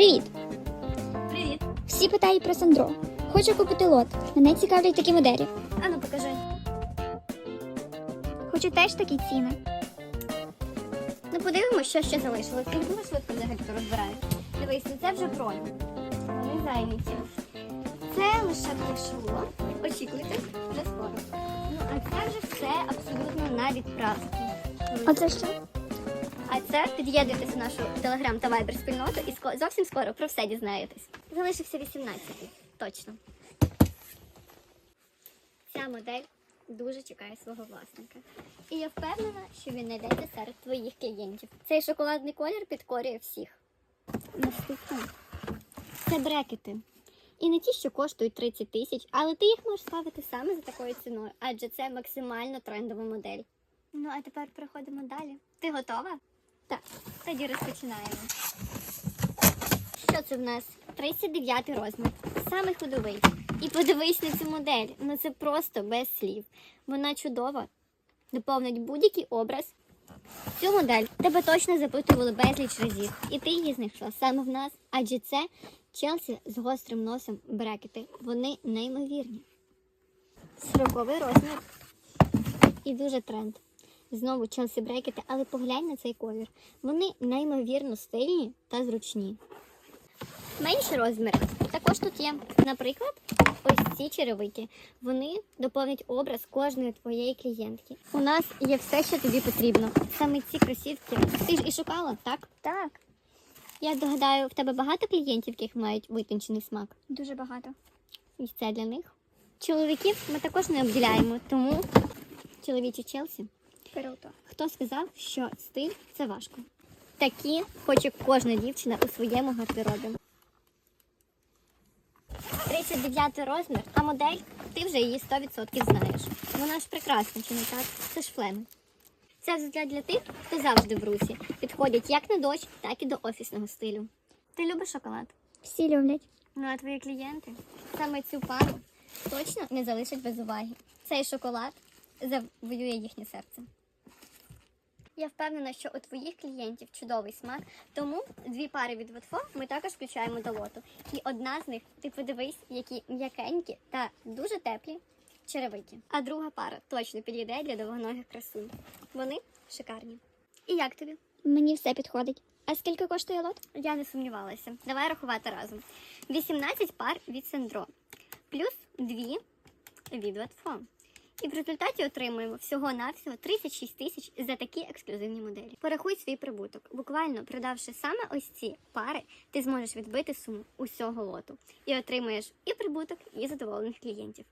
Привіт! Привіт. Всі питають про Сандро. Хочу купити лот. Мене цікавлять такі моделі. Ану, покажи. Хочу теж такі ціни. Ну подивимося, що ще залишилось. Як дуже швидко взагалі розбирають. Дивись, ну це вже бронь. Вони зайняті. Це лише прийшло. Очікуйте, вже скоро. Ну, а це вже все абсолютно на відправку. А це що? А це під'єднуйтесь в нашу телеграм та вайбер спільноту і зовсім скоро про все дізнаєтесь. Залишився 18-й. Точно. Ця модель дуже чекає свого власника. І я впевнена, що він знайдеться серед твоїх клієнтів. Цей шоколадний колір підкорює всіх. Наступне це брекети. І не ті, що коштують 30 тисяч, але ти їх можеш ставити саме за такою ціною, адже це максимально трендова модель. Ну, а тепер переходимо далі. Ти готова? Так, тоді розпочинаємо. Що це в нас? 39 розмір. Саме ходовий. І подивись на цю модель. Ну це просто без слів. Вона чудова. Доповнить будь-який образ. Цю модель тебе точно запитували безліч разів. І ти її знайшла саме в нас. Адже це Челсі з гострим носом брекети. Вони неймовірні. Сороковий розмір. І дуже тренд. Знову Челсі брекети, але поглянь на цей колір. Вони неймовірно стильні та зручні. Менші розміри також тут є. Наприклад, ось ці черевики. Вони доповнять образ кожної твоєї клієнтки. У нас є все, що тобі потрібно. Саме ці кросівки. Ти ж і шукала, так? Так, Я догадаю, в тебе багато клієнтів, яких мають витончений смак. дуже багато. І це для них. Чоловіків ми також не обділяємо, тому чоловічі Челсі. Круто. Хто сказав, що стиль це важко? Такі хоче кожна дівчина у своєму гардеробі. 39 розмір, а модель ти вже її 100% знаєш. Вона ж прекрасна, чи не так? Це ж флем. Це взуття для тих, хто завжди в русі. Підходять як на дощ, так і до офісного стилю. Ти любиш шоколад? Всі люблять. Ну а твої клієнти саме цю пару точно не залишать без уваги. Цей шоколад завоює їхнє серце. Я впевнена, що у твоїх клієнтів чудовий смак, тому дві пари від Ветфо ми також включаємо до лоту. І одна з них, ти подивись, які м'якенькі та дуже теплі черевики. А друга пара точно підійде для довгоногих красунь. Вони шикарні. І як тобі? Мені все підходить. А скільки коштує лот? Я не сумнівалася. Давай рахувати разом. 18 пар від Сендро, плюс 2 від Ветфо. І в результаті отримуємо всього-навсього 36 тисяч за такі ексклюзивні моделі. Порахуй свій прибуток. Буквально продавши саме ось ці пари, ти зможеш відбити суму усього лоту і отримуєш і прибуток, і задоволених клієнтів.